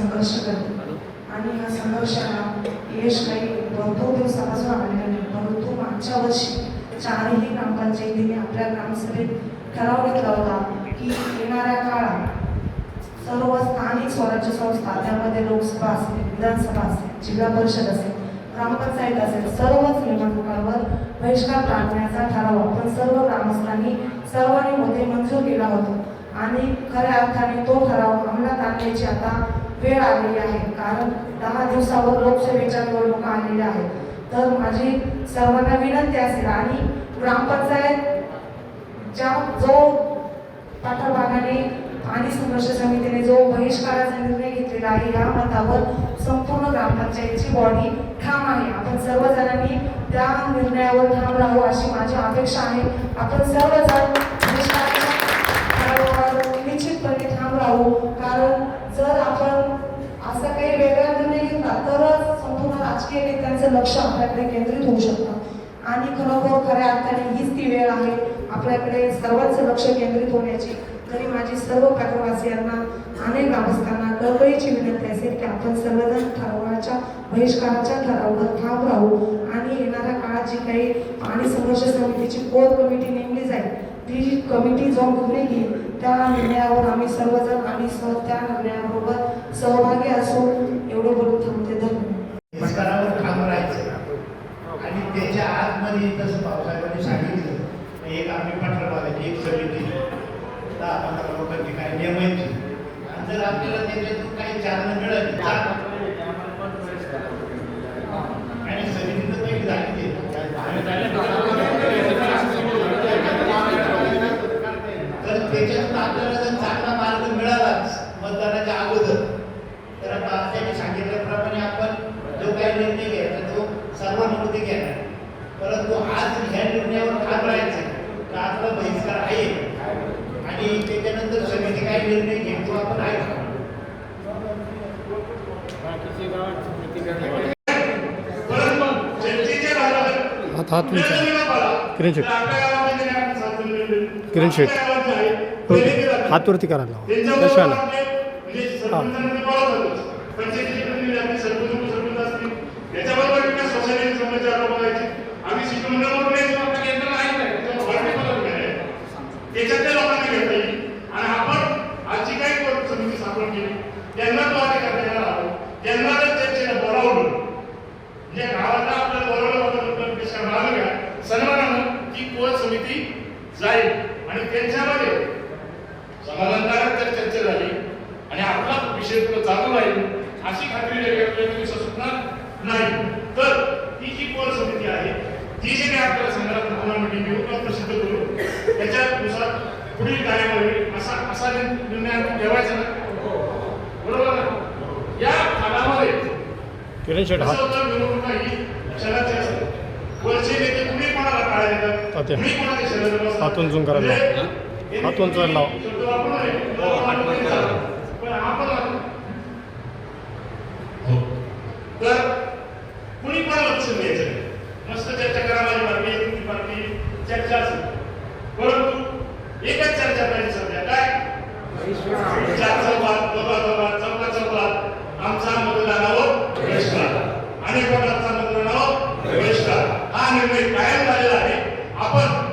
संघर्ष करतो. आणि ह्या संघर्षाला यश काही भरपूर दिवसापासून आलेला नाही परंतु मागच्या वर्षी चारही ग्रामपंचायतीने आपल्या ग्रामसभेत ठराव घेतला होता की येणाऱ्या काळात सर्व स्थानिक स्वराज्य संस्था त्यामध्ये लोकसभा असेल विधानसभा असेल जिल्हा परिषद असेल ग्रामपंचायत असेल सर्वच निवडणुकांवर बहिष्कार टाळण्याचा ठराव आपण सर्व ग्रामस्थांनी सर्वांनी मध्ये मंजूर केला होता. आणि खऱ्या अर्थाने तो ठराव अंमलात आणण्याची आता वेळ आलेली आहे. कारण दहा दिवसावर लोकसभेच्या निवडणुका आलेल्या आहेत. तर माझी सर्वांना विनंती असेल आणि ग्रामपंचायत ज्या जो पाठभागाने पाणी संघर्ष समितीने जो बहिष्काराचा निर्णय घेतलेला आहे या मतावर संपूर्ण ग्रामपंचायतची बॉडी ठाम आहे. आपण सर्वजणांनी त्या निर्णयावर ठाम राहू अशी माझी अपेक्षा आहे. आपण सर्वजण राजकीय नेत्यांचं लक्ष आपल्याकडे केंद्रित होऊ शकतं. आणि खरोखर खऱ्या अर्थाने हीच ती वेळ आहे आपल्याकडे सर्वांचं लक्ष केंद्रित होण्याची. तरी माझी सर्व पाठवासियांना अनेक ग्रामस्थांना कळकळीची विनंती असेल की आपण सर्वजण ठरावाच्या बहिष्काराच्या ठरावावर ठाम राहू. आणि येणाऱ्या काळात जी काही पाणी संघर्ष समितीची कोर कमिटी नेमली जाईल ती कमिटी जो निर्णय घेईल त्या निर्णयावर आम्ही सर्वजण आणि सह त्या निर्णयाबरोबर सहभागी असू एवढं बोलून थांबते. धन्यवाद. आणि त्याच्या आतमध्ये तसं पावसाळ्यामध्ये सांगितलं एक आम्ही पाठवली एक समिती. दहा पंधरा लोकांची काही नियमांची. आणि जर आपल्याला त्याच्यातून काही चालना मिळाली चाल आणि समिती तर पहिली झाली तर त्याच्यातून आपल्याला जर चांगला मार्ग मिळालाच मतदानाच्या अगोदर तर आता त्यांनी सांगितल्याप्रमाणे आपण जो काही निर्णय घ्यायचा तो सर्वानुमती घेणार परंतु आज ह्या निर्णयावर ठाम राहायचं तर आपला बहिष्कार आहे आणि त्याच्यानंतर समिती काय निर्णय घेईल तो आपण आहे हात हात तुमचा किरण शेट किरण शेट हात वरती करायला कशाला हां. त्यांना विकास सोसायटी समस्या बघायची आम्ही शिष्टमंडळावर नाही जो आपल्या केंद्राला आहे ना, त्याच्यावर वाढपी पद्धत आहे. त्याच्यातल्या लोकांना घेता येईल आणि आपण आज जी काही कोर्ट समिती स्थापन केली त्यांना तो अधिकार द्यायला हवं त्यांना जर चर्चेला बोलावलं म्हणजे गावाला आपल्याला बोलावलं होतं पेशा मागं घ्या सन्मानानं ती कोर समिती जाईल आणि त्यांच्यामध्ये समाधानकारक जर चर्चा झाली आणि आपला विषय पुढे चालू राहील अशी खात्री सुटणार नाही तर ती जी कोर समिती आहे ती जी काही आपल्याला टुर्नामेंट घेऊ किंवा प्रसिद्ध करू त्याच्यानुसार पुढील कार्यवाही असा असा निर्णय आपण ठेवायचा ना बरोबर ना या होतं, निवडणुका ही क्षणाची असते वरचे नेते कुणी कोणाला टाळा देतात. कुणी बसतात. हातून करायला लावा. म्हणजे हातून लावा. शब्द वापरू नये. पण आपण वापरू. तर कुणी पण लक्ष द्यायचं नाही. मस्त चर्चा करा माझी बातमी तुमची बातमी चर्चा असेल परंतु एकच चर्चा पाहिजे सध्या काय चार चौकात दोघा दोघात चौका चौकात आमचा मतदानावर बहिष्कार अनेक प्रकारचा मतदानावर बहिष्कार हा निर्णय कायम झालेला आहे. आपण